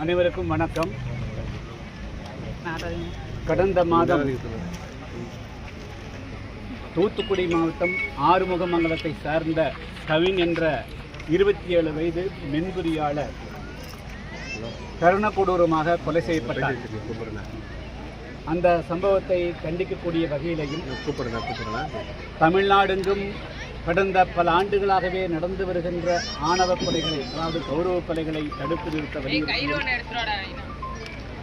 அனைவருக்கும் வணக்கம். கடந்த மாதம் தூத்துக்குடி மாவட்டம் ஆறுமுகமங்கலத்தை சார்ந்த கவின் என்ற இருபத்தி ஏழு வயது மென்பொறியாளர் கருணக்கொடூரமாக கொலை செய்யப்பட்டார். அந்த சம்பவத்தை கண்டிக்கக்கூடிய வகையிலையும் தமிழ்நாடெங்கும் கடந்த பல ஆண்டுகளாகவே நடந்து வருகின்ற ஆணவ கொலைகளை அதாவது கௌரவ கொலைகளை தடுத்து நிறுத்த வலியுறுத்தி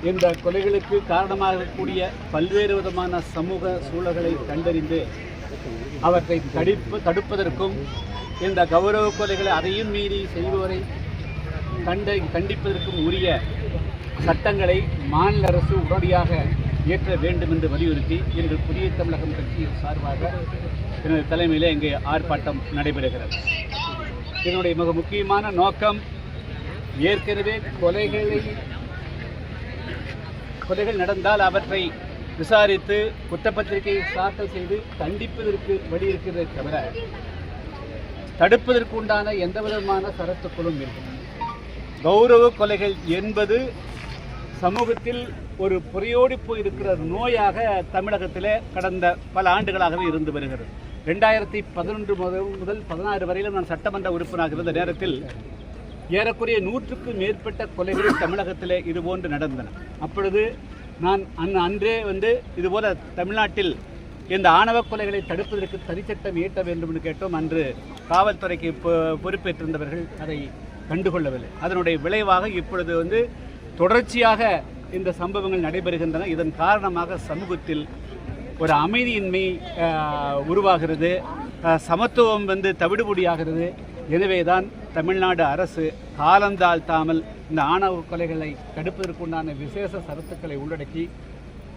இந்த கொலைகளுக்கு காரணமாகக்கூடிய பல்வேறு விதமான சமூக சூழல்களை கண்டறிந்து அவற்றை தடுப்பு தடுப்பதற்கும் இந்த கௌரவ கொலைகளை அதையும் மீறி செய்பவரை கண்ட கண்டிப்பதற்கும் உரிய சட்டங்களை மாநில அரசு உடனடியாக இயற்ற வேண்டும் என்று வலியுறுத்தி இன்று புதிய தமிழகம் கட்சியின் சார்பாக எனது தலைமையிலே இங்கே ஆர்ப்பாட்டம் நடைபெறுகிறது. இதனுடைய மிக முக்கியமான நோக்கம் ஏற்கனவே கொலைகளை கொலைகள் நடந்தால் அவற்றை விசாரித்து குற்றப்பத்திரிகை தாக்கல் செய்து தண்டிப்பதற்கு வழி இருக்கிறதே தவிர தடுப்பதற்கு உண்டான எந்த விதமான சரத்துக்களும் இல்லை. கௌரவ கொலைகள் என்பது சமூகத்தில் ஒரு புறையோடி போயிருக்கிற நோயாக தமிழகத்திலே கடந்த பல ஆண்டுகளாகவே இருந்து வருகிறது. ரெண்டாயிரத்தி பதினொன்று முதல் முதல் பதினாறு வரையிலும் நான் சட்டமன்ற உறுப்பினராக இருந்த நேரத்தில் ஏறக்குறைய நூற்றுக்கு மேற்பட்ட கொலைகள் தமிழகத்தில் இதுபோன்று நடந்தன. அப்பொழுது நான் அன் அன்றே வந்து இதுபோல தமிழ்நாட்டில் இந்த ஆணவ கொலைகளை தடுப்பதற்கு தனிச்சட்டம் இயற்ற வேண்டும் என்று கேட்டோம். அன்று காவல்துறைக்கு பொ- பொறுப்பேற்றிருந்தவர்கள் அதை கண்டுகொள்ளவில்லை. அதனுடைய விளைவாக இப்பொழுது வந்து தொடர்ச்சியாக இந்த சம்பவங்கள் நடைபெறுகின்றன. இதன் காரணமாக சமூகத்தில் ஒரு அமைதியின்மை உருவாகிறது. சமத்துவம் வந்து தவிடுபொடியாகிறது. எனவே தான் தமிழ்நாடு அரசு காலந்தாழ்த்தாமல் இந்த ஆணவ கொலைகளை தடுப்பதற்குண்டான விசேஷ சரத்துக்களை உள்ளடக்கி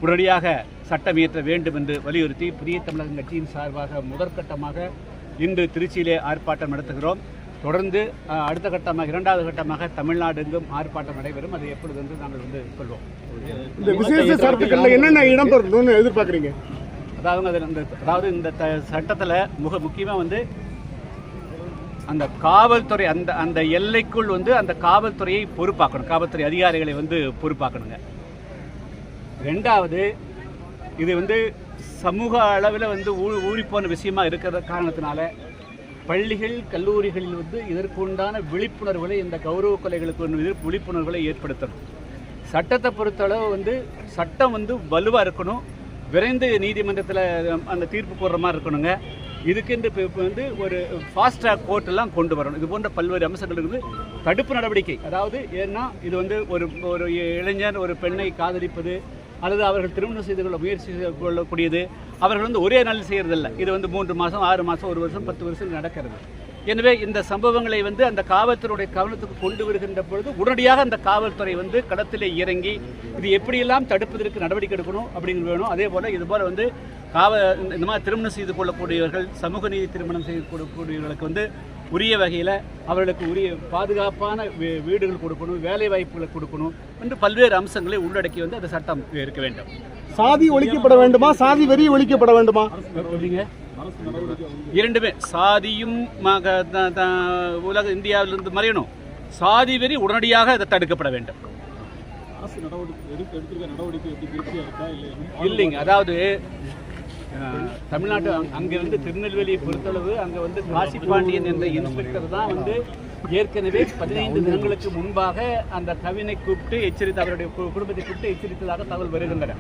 உடனடியாக சட்டம் இயற்ற வேண்டும் என்று வலியுறுத்தி புதிய தமிழகம் கட்சியின் சார்பாக முதற்கட்டமாக இன்று திருச்சியிலே ஆர்ப்பாட்டம் நடத்துகிறோம். தொடர்ந்து அடுத்த கட்டமாக இரண்டாவது கட்டமாக தமிழ்நாடு எங்கும் ஆர்ப்பாட்டம் நடைபெறும். அது எப்பொழுது என்று நாங்கள் வந்து சொல்வோம். இந்த விசேஷ சரத்துக்கள்ல என்னென்ன இடம்பெறணும்னு எதிர்பார்க்குறீங்க? அதாவது அதில் இந்த அதாவது இந்த த சட்டத்தில் மிக முக்கியமாக வந்து அந்த காவல்துறை அந்த அந்த எல்லைக்குள் வந்து அந்த காவல்துறையை பொறுப்பாக்கணும். காவல்துறை அதிகாரிகளை வந்து பொறுப்பாக்கணுங்க. ரெண்டாவது இது வந்து சமூக அளவில் வந்து ஊ ஊறிப்போன விஷயமா இருக்கிற காரணத்தினால பள்ளிகள் கல்லூரிகளில் வந்து இதற்குண்டான விழிப்புணர்வுகளை இந்த கௌரவ கொலைகளுக்கு வந்து விழிப்புணர்வுகளை ஏற்படுத்தணும். சட்டத்தை பொறுத்தளவு வந்து சட்டம் வந்து வலுவாக இருக்கணும். விரைந்து நீதிமன்றத்தில் அந்த தீர்ப்பு போடுற மாதிரி இருக்கணுங்க. இதுக்கென்று இப்போ இப்போ வந்து ஒரு ஃபாஸ்ட் ட்ராக் கோர்ட்டெல்லாம் கொண்டு வரணும். இது போன்ற பல்வேறு அம்சங்கள் இருக்குது தடுப்பு நடவடிக்கை. அதாவது ஏன்னா இது வந்து ஒரு ஒரு இளைஞர் ஒரு பெண்ணை காதலிப்பது அல்லது அவர்கள் திருமணம் செய்து கொள்ள முயற்சி செய்து கொள்ளக்கூடியது அவர்கள் வந்து ஒரே நாளில் செய்கிறதில்ல இது வந்து மூன்று மாதம் ஆறு மாதம் ஒரு வருஷம் பத்து வருஷம் நடக்கிறது. எனவே இந்த சம்பவங்களை வந்து அந்த காவல்துறையுடைய கவனத்துக்கு கொண்டு வருகின்ற பொழுது உடனடியாக அந்த காவல்துறை வந்து களத்திலே இறங்கி இது எப்படியெல்லாம் தடுப்பதற்கு நடவடிக்கை எடுக்கணும் அப்படிங்கிறது வேணும். அதே போல் இது போல் வந்து காவ இந்த- மாதிரி திருமணம் செய்து கொள்ளக்கூடியவர்கள் சமூக நீதி திருமணம் செய்து கொள்ளக்கூடியவர்களுக்கு வந்து உரிய வகையில் அவர்களுக்கு உரிய பாதுகாப்பான வீடுகள் கொடுக்கணும் வேலை வாய்ப்புகளை கொடுக்கணும் என்று பல்வேறு அம்சங்களை உள்ளடக்கி வந்து அந்த சட்டம் இருக்க வேண்டும். சாதி ஒழிக்கப்பட வேண்டுமா? சாதி வெறி ஒழிக்கப்பட வேண்டுமா? இரண்டுமே. சாதியும் உலக இந்தியாவிலிருந்து மறையணும். சாதி வெறி உடனடியாக அதை தடுக்கப்பட வேண்டும். இல்லைங்க. அதாவது தமிழ்நாட்டு அங்க- அங்கிருந்து திருநெல்வேலியை பொறுத்தளவு அங்கே வந்து காசி பாண்டியன் என்ற இன்ஸ்பெக்டர் தான் வந்து ஏற்கனவே பதினைந்து தினங்களுக்கு முன்பாக அந்த கவினை கூப்பிட்டு எச்சரித்து அவருடைய குடும்பத்தை கூப்பிட்டு எச்சரித்ததாக தகவல் வருகின்றன.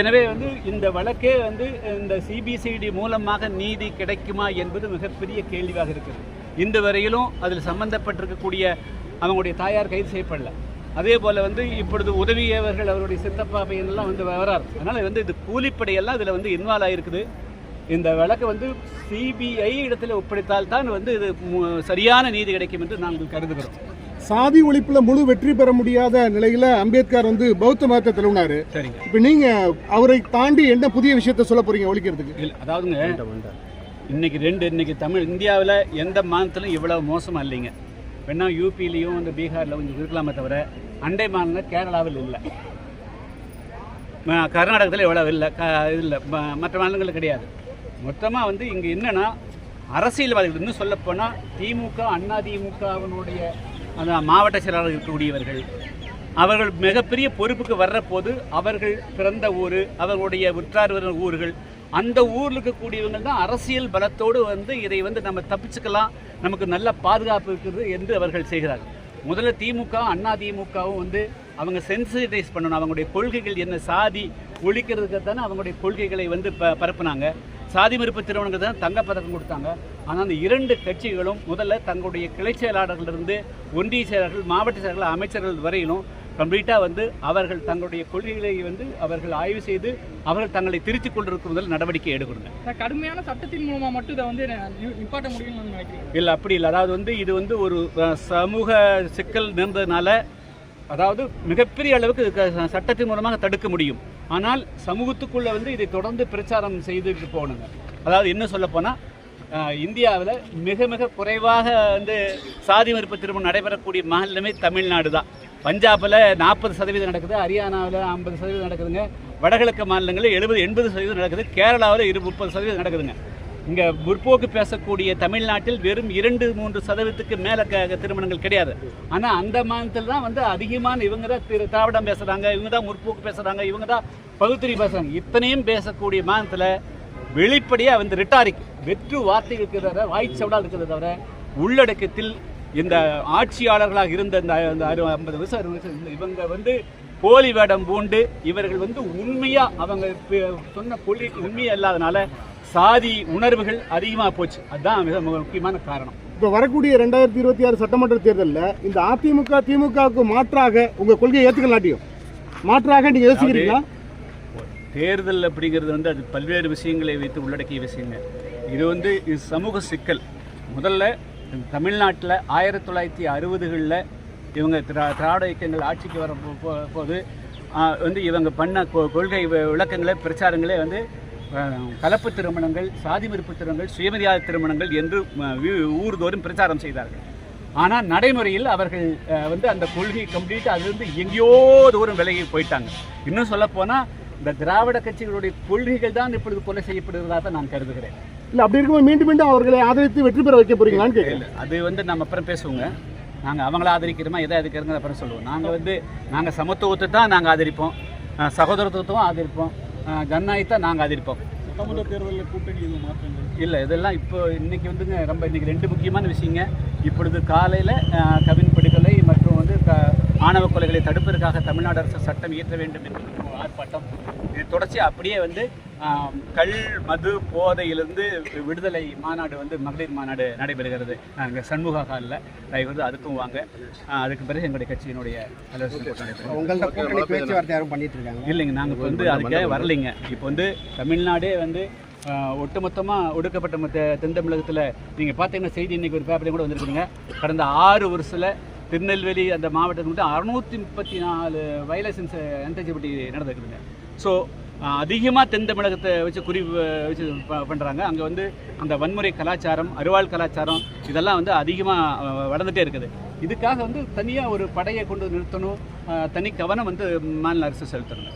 எனவே வந்து இந்த வழக்கே வந்து இந்த சிபிசிடி மூலமாக நீதி கிடைக்குமா என்பது மிகப்பெரிய கேள்வியாக இருக்குது. இந்த வரையிலும் அதில் சம்பந்தப்பட்டிருக்கக்கூடிய அவங்களுடைய தாயார் கைது செய்யப்படல. அதே போல் வந்து இப்பொழுது உதவியவர்கள் அவருடைய சித்தப்பா பையனெல்லாம் வந்து வரார். அதனால் வந்து இது கூலிப்படையெல்லாம் இதில் வந்து இன்வால்வ் ஆகிருக்குது இந்த வழக்கை வந்து சிபிஐ இடத்துல ஒப்படைத்தால் தான் வந்து இது சரியான நீதி கிடைக்கும் என்று நாங்கள் கருதுகிறோம். சாதி ஒழிப்புல முழு வெற்றி பெற முடியாத நிலையில அம்பேத்கர் வந்து பௌத்த மதத்தை தழுவினாரு. சரிங்க. இப்ப நீங்க அவரை தாண்டி என்ன புதிய விஷயத்த சொல்ல போறீங்க ஒழிக்கிறதுக்கு? அதாவதுங்க இன்னைக்கு ரெண்டு இன்னைக்கு தமிழ் இந்தியாவில் எந்த மாநிலத்திலும் இவ்வளவு மோசமா இல்லைங்க. வேணா யூபிலையும் இந்த பீகாரில் கொஞ்சம் இருக்கலாமே தவிர அண்டை மாநிலம் கேரளாவில் இல்லை. கர்நாடகத்தில் இவ்வளவு இல்லை க இல்லை மற்ற மாநிலங்கள் கிடையாது. மொத்தமாக வந்து இங்கே என்னன்னா அரசியல்வாதிகள் இன்னும் சொல்லப்போனால் திமுக அண்ணா திமுகவினுடைய அந்த மாவட்ட செயலாளர் இருக்கக்கூடியவர்கள் அவர்கள் மிகப்பெரிய பொறுப்புக்கு வர்றபோது அவர்கள் பிறந்த ஊர் அவர்களுடைய உற்றார் ஊர்கள் அந்த ஊரில் இருக்கக்கூடியவங்க தான் அரசியல் பலத்தோடு வந்து இதை வந்து நம்ம தப்பிச்சுக்கலாம் நமக்கு நல்ல பாதுகாப்பு இருக்குது என்று அவர்கள் செய்கிறார்கள். முதல்ல திமுக அண்ணா திமுகவும் வந்து அவங்க சென்சிடைஸ் பண்ணணும். அவங்களுடைய கொள்கைகள் என்ன சாதி ஒழிக்கிறதுக்கு தானே அவங்களுடைய கொள்கைகளை வந்து ப பரப்புனாங்க. சாதி மறுப்பு திருமணங்கள் தான் தங்கப்பதக்கம் கொடுத்தாங்க. ஆனால் அந்த இரண்டு கட்சிகளும் முதல்ல தங்களுடைய கிளை செயலாளர்களிருந்து ஒன்றிய செயலாளர்கள் மாவட்ட செயலாளர்கள் அமைச்சர்கள் வரையிலும் கம்ப்ளீட்டாக வந்து அவர்கள் தங்களுடைய கொள்கைகளை வந்து அவர்கள் ஆய்வு செய்து அவர்கள் தங்களை திருத்திக் கொண்டிருக்கும் முதல் நடவடிக்கை எடுக்கணும். கடுமையான சட்டத்தின் மூலமா மட்டும் இதை வந்து நிப்பாட்ட முடியும்னு நான் நினைக்கிறேன். இல்லை அப்படி இல்லை. அதாவது வந்து இது வந்து ஒரு சமூக சிக்கல் நேர்ந்ததுனால அதாவது மிகப்பெரிய அளவுக்கு சட்டத்தின் மூலமாக தடுக்க முடியும். ஆனால் சமூகத்துக்குள்ளே வந்து இதை தொடர்ந்து பிரச்சாரம் செய்துட்டு போகணுங்க அதாவது என்ன சொல்ல போனால் இந்தியாவில் மிக மிக குறைவாக வந்து சாதி மறுப்பு திருமணம் நடைபெறக்கூடிய மாநிலமே தமிழ்நாடு தான். பஞ்சாபில் நாற்பது சதவீதம் நடக்குது ஹரியானாவில் ஐம்பது சதவீதம் நடக்குதுங்க வடகிழக்கு மாநிலங்களில் எழுபது எண்பது சதவீதம் நடக்குது கேரளாவில் இரு முப்பது சதவீதம் நடக்குதுங்க. இங்கே முற்போக்கு பேசக்கூடிய தமிழ்நாட்டில் வெறும் இரண்டு மூன்று சதவீதத்துக்கு மேலே க திருமணங்கள் கிடையாது. ஆனால் அந்த மாநிலத்தில் தான் வந்து அதிகமான இவங்க தான் திரு திராவிடம் பேசுகிறாங்க இவங்க தான் முற்போக்கு பேசுகிறாங்க இவங்க தான் பகுத்தறி பேசுகிறாங்க இத்தனையும் பேசக்கூடிய மாநிலத்தில் வெளிப்படையாக வந்து ரிட்டாரிக் வெற்று வார்த்தைகளுக்கு தவிர வாய்ச்சவடால் இருக்கிறத தவிர உள்ளடக்கத்தில் இந்த ஆட்சியாளர்களாக இருந்த இந்த ஐம்பது வருஷம் அறுபது வருஷம் இவங்க வந்து போலி வேடம் பூண்டு இவர்கள் வந்து உண்மையாக அவங்க பே- சொன்ன கொள்கைக்கு உண்மையாக இல்லாதனால சாதி உணர்வுகள் அதிகமாக போச்சு. அதுதான் மிக மிக முக்கியமான காரணம். இப்போ வரக்கூடிய ரெண்டாயிரத்தி இருபத்தி ஆறு சட்டமன்ற தேர்தலில் இந்த அதிமுக திமுகவுக்கு மாற்றாக உங்க கொள்கையை ஏற்றுக்கலாட்டியும் மாற்றாக நீங்க யோசிக்கிறீங்களா? தேர்தல் அப்படிங்கிறது வந்து அது பல்வேறு விஷயங்களை வைத்து உள்ளடக்கிய விஷயங்கள் இது வந்து இது சமூக சிக்கல். முதல்ல தமிழ்நாட்டில் ஆயிரத்தி தொள்ளாயிரத்தி அறுபதுகளில் இவங்க திரா திராவிட இயக்கங்கள் ஆட்சிக்கு வர போது வந்து இவங்க பண்ண கொள்கை விளக்கங்களே பிரச்சாரங்களே வந்து கலப்பு திருமணங்கள் சாதி மறுப்பு திருமணங்கள் சுயமரியாதை திருமணங்கள் என்று ஊர்தோறும் பிரச்சாரம் செய்தார்கள். ஆனால் நடைமுறையில் அவர்கள் வந்து அந்த கொள்கை கம்ப்ளீட் அதிலிருந்து எங்கேயோ தூரம் விலகி போயிட்டாங்க. இன்னும் சொல்லப்போனால் இந்த திராவிட கட்சிகளுடைய கொள்கைகள் தான் இப்பொழுது கொலை செய்யப்படுவதாக நான் கருதுகிறேன். இல்ல அப்படி இருக்கும்போது மீண்டும் மீண்டும் அவர்களை ஆதரித்து வெற்றி பெற வைக்க போறீங்களான்னு கேட்குறேன் அது வந்து நம்ம அப்புறம் பேசுவோங்க. நாங்கள் அவங்கள ஆதரிக்கிறோமா எதை ஆதரிக்கிறோங்க அப்புறம் சொல்லுவோம். நாங்கள் வந்து நாங்கள் சமத்துவத்தை தான் நாங்கள் ஆதரிப்போம். சகோதரத்துவத்தையும் ஆதரிப்போம். ஜனநாயகத்தை நாங்கள் ஆதரிப்போம் சட்டமன்ற தேர்தலில் கூட்டணி எதுவும் மாற்றங்கள்? இல்லை இதெல்லாம் இப்போ இன்னைக்கு வந்துங்க ரொம்ப இன்னைக்கு ரெண்டு முக்கியமான விஷயங்க. இப்பொழுது காலையில் கவின் படுகொலை மற்றும் வந்து க ஆணவ கொலைகளை தடுப்பதற்காக தமிழ்நாடு அரசு சட்டம் இயற்ற வேண்டும் என்று ஆர்ப்பாட்டம். இது தொடர்ச்சி அப்படியே வந்து கள் மது போதையிலிருந்து விடுதலை மாநாடு வந்து மகளிர் மாநாடு நடைபெறுகிறது. நாங்கள் சண்முகா ஹாலில் தயவு வந்து அதுக்கும் வாங்க. அதுக்கு பிறகு எங்களுடைய கட்சியினுடைய பேச்சுவார்த்தை யாரும் பண்ணிட்டு இருக்காங்க இல்லைங்க நாங்கள் இப்போ வந்து அதுக்காக வரலைங்க. இப்போ வந்து தமிழ்நாடே வந்து ஒட்டுமொத்தமாக ஒடுக்கப்பட்ட மத்த தென் தமிழகத்தில் நீங்கள் பார்த்தீங்கன்னா செய்தி இன்னைக்கு ஒரு பேப்பரையும் கூட வந்திருக்குதுங்க. கடந்த ஆறு வருஷத்தில் திருநெல்வேலி அந்த மாவட்டத்தில் மட்டும் அறுநூற்றி முப்பத்தி நாலு வயலேஷன்ஸ் அன்டச்சபிலிட்டி நடந்திருக்குதுங்க. ஸோ அதிகமாக தென் தமிழகத்தை வச்சு குறி வச்சு பண்ணுறாங்க அங்கே வந்து அந்த வன்முறை கலாச்சாரம் அருவாள் கலாச்சாரம் இதெல்லாம் வந்து அதிகமாக வளர்ந்துட்டே இருக்குது. இதுக்காக வந்து தனியாக ஒரு படையை கொண்டு நிறுத்தணும். தனி கவனம் வந்து மாநில அரசு செலுத்தணும்.